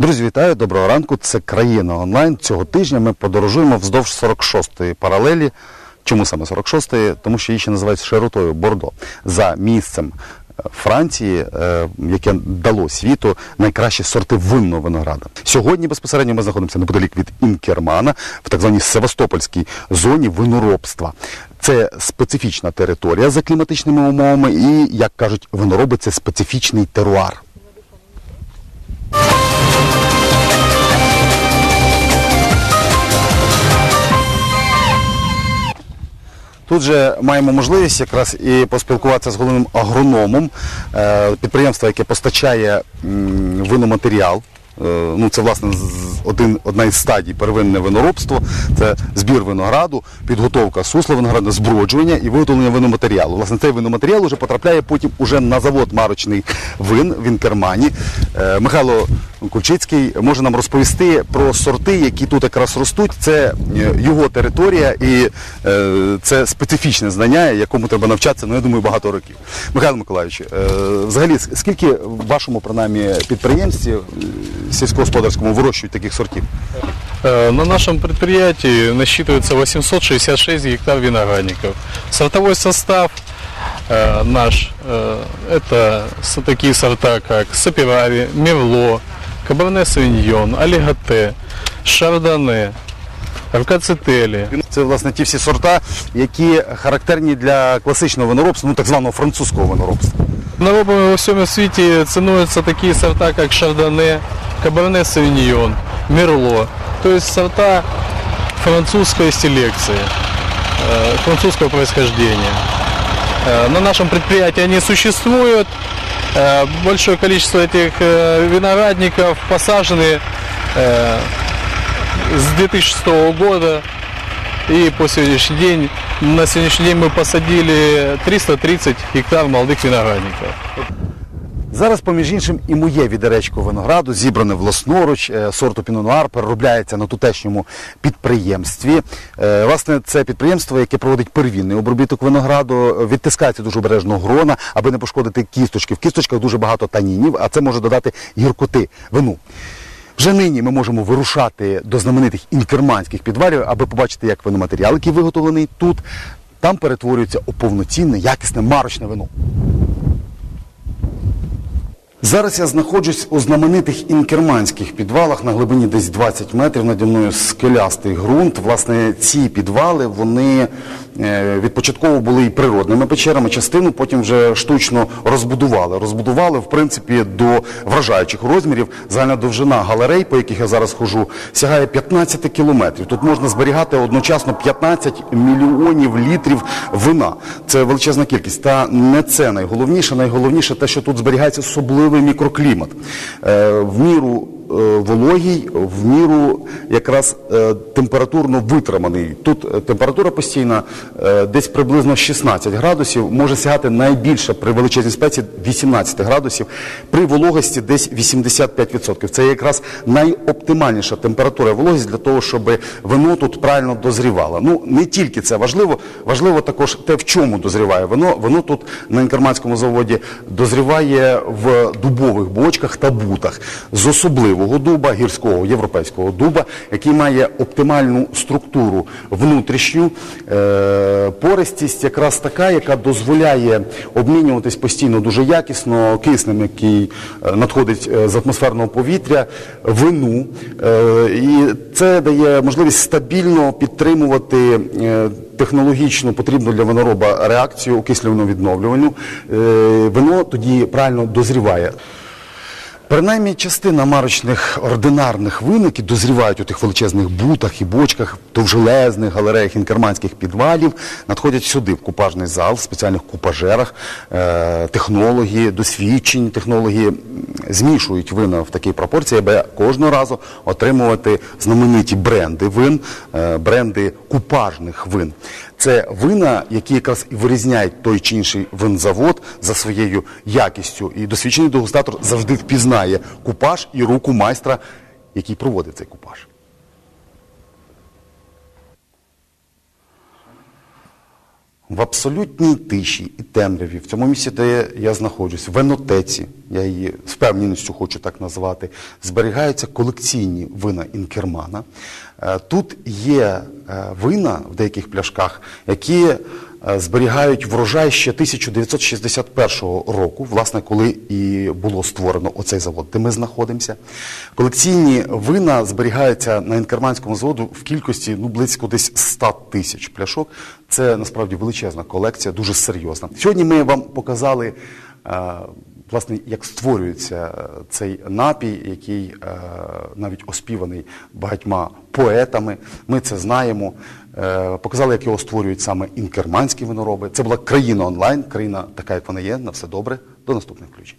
Друзі, вітаю, доброго ранку. Це країна онлайн. Цього тижня ми подорожуємо вздовж 46-ї паралелі. Чому саме 46-ї? Тому що її ще називають широтою Бордо. За місцем е, Франції, е, яке дало світу найкращі сорти винного винограда. Сьогодні безпосередньо ми знаходимося неподалік від Інкермана в так званій Севастопольській зоні виноробства. Це специфічна територія за кліматичними умовами, і, як кажуть, винороби це специфічний теруар. Тут же маємо можливість якраз і поспілкуватися з головним агрономом е, підприємства, яке постачає виноматеріал. Е, Ну, це власне один, одна із стадій первинне виноробство. Це збір винограду, підготовка сусла винограду, зброджування і виготовлення виноматеріалу. Власне, цей виноматеріал вже потрапляє потім уже на завод марочний вин в Інкермані. Е, Михайло Кульчицький може нам розповісти про сорти, які тут якраз ростуть. Це е, його територія і це специфічне знання, якому треба навчатися, ну я думаю, багато років. Михайло Миколаївич, взагалі, скільки в вашому принаймні підприємстві е, сільськогосподарському вирощують таких сортів? Э, На нашем предприятии насчитывается 866 гектар виноградников. Сортовой состав э, наш э, это с- такие сорта, как Сапирави, Мерло, Каберне Савиньон, Алигате, Шардоне, Аркацетели. Це власне ті всі сорта, які характерні для класичного виноробства, ну так званого французького виноробства. Виноробами во всем свете ценуются такие сорта, как Шардоне, Каберне Савиньон, Мерло. То есть сорта французской селекции, э, французского происхождения. Э, На нашем предприятии они существуют. Э, Большое количество этих виноградников посажены с 2006 года. И по сегодняшний день, на сегодняшний день мы посадили 330 гектар молодых виноградников. Зараз, поміж іншим, і моє відеречко винограду, зібране власноруч, е, сорту Пінонуар, переробляється на тутешньому підприємстві. Е, Власне, це підприємство, яке проводить первинний обробіток винограду, відтискається дуже обережно грона, аби не пошкодити кісточки. В кісточках дуже багато танінів, а це може додати гіркоти вину. Вже нині ми можемо вирушати до знаменитих інкерманських підвалів, аби побачити, як виноматеріал, який виготовлений тут, там перетворюється у повноцінне, якісне марочне вино. Зараз я знаходжусь у знаменитих інкерманських підвалах на глибині десь 20 метрів наді мною скелястий ґрунт. Власне, ці підвали вони е, відпочатково були і природними печерами, частину потім вже штучно розбудували. Розбудували, в принципі, до вражаючих розмірів. Загальна довжина галерей, по яких я зараз хожу, сягає 15 кілометрів. Тут можна зберігати одночасно 15 мільйонів літрів вина. Це величезна кількість. Та не це найголовніше. Найголовніше те, що тут зберігається особливий мікроклімат. микроклимат. в міру е, вологій, в міру якраз е, температурно витриманий. Тут е, температура постійна е, десь приблизно 16 градусів, може сягати найбільше при величезній спеці 18 градусів, при вологості десь 85%. Це якраз найоптимальніша температура вологість для того, щоб вино тут правильно дозрівало. Ну не тільки це важливо, важливо також те, в чому дозріває вино. Воно тут на інкерманському заводі дозріває в дубових бочках та бутах з особливого дуба, гірського європейського дуба, який має оптимальну структуру внутрішню, е, пористість якраз така, яка дозволяє обмінюватись постійно дуже якісно киснем, який е, надходить е, з атмосферного повітря, вину. І це дає можливість стабільно підтримувати е, технологічно потрібну для винороба реакцію окислювально-відновлювальну. Е, Вино тоді правильно дозріває. Принаймні частина марочних ординарних вин, які дозрівають у тих величезних бутах і бочках, довжелезних галереях інкерманських підвалів, надходять сюди, в купажний зал, в спеціальних купажерах. Е, технологи, досвідчені технологи м, змішують вина в такій пропорції, аби кожного разу отримувати знамениті бренди вин, е, бренди купажних вин. Це вина, які якраз і вирізняють той чи інший винзавод за своєю якістю. І досвідчений дегустатор завжди впізнає купаж і руку майстра, який проводить цей купаж. В абсолютній тиші і темряві, в цьому місці, де я знаходжусь, в енотеці, я її з впевненістю хочу так назвати, зберігаються колекційні вина Інкермана. Е, Тут є е, вина в деяких пляшках, які зберігають врожай ще 1961 року, власне, коли і було створено оцей завод, де ми знаходимося. Колекційні вина зберігаються на інкерманському заводу в кількості ну, близько десь 100 тисяч пляшок. Це насправді величезна колекція, дуже серйозна. Сьогодні ми вам показали. Власне, як створюється е, цей напій, який е, навіть оспіваний багатьма поетами, ми це знаємо. Е, показали, як його створюють саме інкерманські винороби. Це була країна онлайн, країна така, як вона є, на все добре. До наступних включень.